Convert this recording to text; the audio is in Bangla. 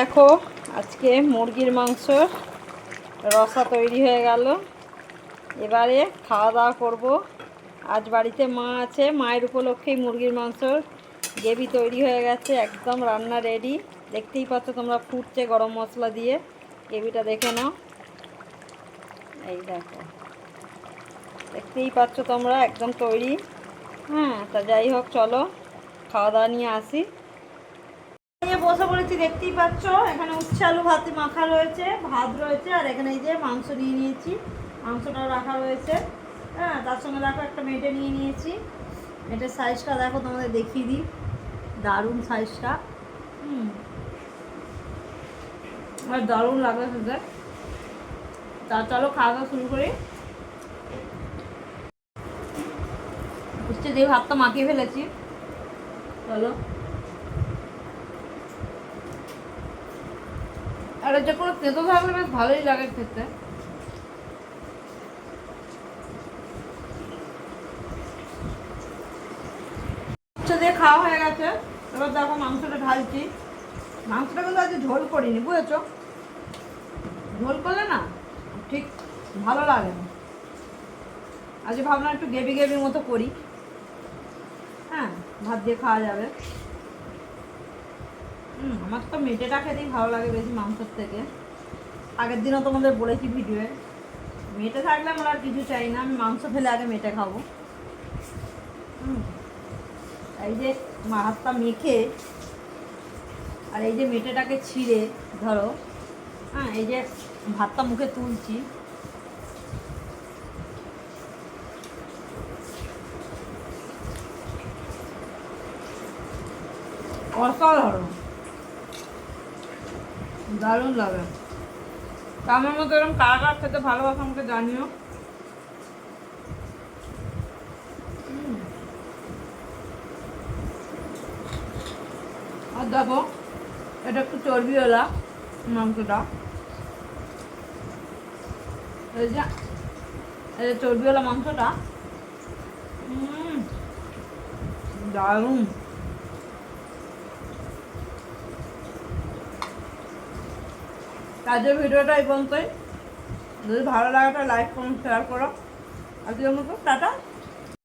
দেখো, আজকে মুরগির মাংস রসা তৈরি হয়ে গেল। এবারে খাওয়া দাওয়া করব। আজ বাড়িতে মা আছে, মায়ের উপলক্ষেই মুরগির মাংস গ্রেভি তৈরি হয়ে গেছে, একদম রান্না রেডি দেখতেই পাচ্ছ তোমরা ফুটছে গরম মশলা দিয়ে। গ্রেভিটা দেখে নাও। এই দেখো। দেখতেই পাচ্ছ তোমরা, একদম তৈরি। হ্যাঁ তা যাই হোক, চলো, খাওয়া দাওয়া নিয়ে আসি। বসে পড়েছি, দেখতেই পাচ্ছ। এখানে উচ্ছে আলু ভাত মাখা রয়েছে, ভাত রয়েছে, আর এখানে এই যে মাংস নিয়ে নিয়েছি। মাংসটাও রাখা রয়েছে। হ্যাঁ তার সঙ্গে দেখো একটা মেটে নিয়ে নিয়েছি। মেটের সাইজটা দেখো, তোমাদের দেখিয়ে দিই। দারুণ সাইজটা হুম। আর দারুণ লাগবে খেতে। তা চলো, খাওয়া দাওয়া শুরু করি। উচ্ছে দিয়ে ভাতটা মাখিয়ে ফেলেছি। চলো। আর যে কোনো তেতো থাকলে বেশ ভালোই লাগে খেতে। দিয়ে খাওয়া হয়ে গেছে। এবার দেখো মাংসটা ঢালছি। মাংসটা কিন্তু আজকে ঝোল করিনি, বুঝেছ? ঝোল করলে না ঠিক ভালো লাগে না। আজকে ভাবলাম একটু গেবি গেবি মতো করি। হ্যাঁ ভাত দিয়ে খাওয়া যাবে। আমার তো মেটেটা খেতেই ভালো লাগে বেশি মাংসের থেকে। আগের দিনও তোমাদের বলেছি ভিডিওয়ে। মেটে থাকলে আমার আর কিছু চাই না, আমি মাংস ফেলে আগে মেটে খাব। এই যে হাতটা মেখে, আর এই যে মেটেটাকে ছিঁড়ে, ধরো হ্যাঁ এই যে ভাতটা মুখে তুলছি। অসাধারণ। দারুণ লাগে। আমার মতো এরকম কারা কারা খেতে ভালোবাসা আমাকে জানিও। আর দেখো, এটা একটু চর্বিওয়ালা মাংসটা। এই যে এই যে চর্বিওয়ালা মাংসটা। দারুণ। কাজের ভিডিওটা এই পর্যন্তই যদি ভালো লাগাটা লাইক করুন শেয়ার করো। আজকের মতো টাটা।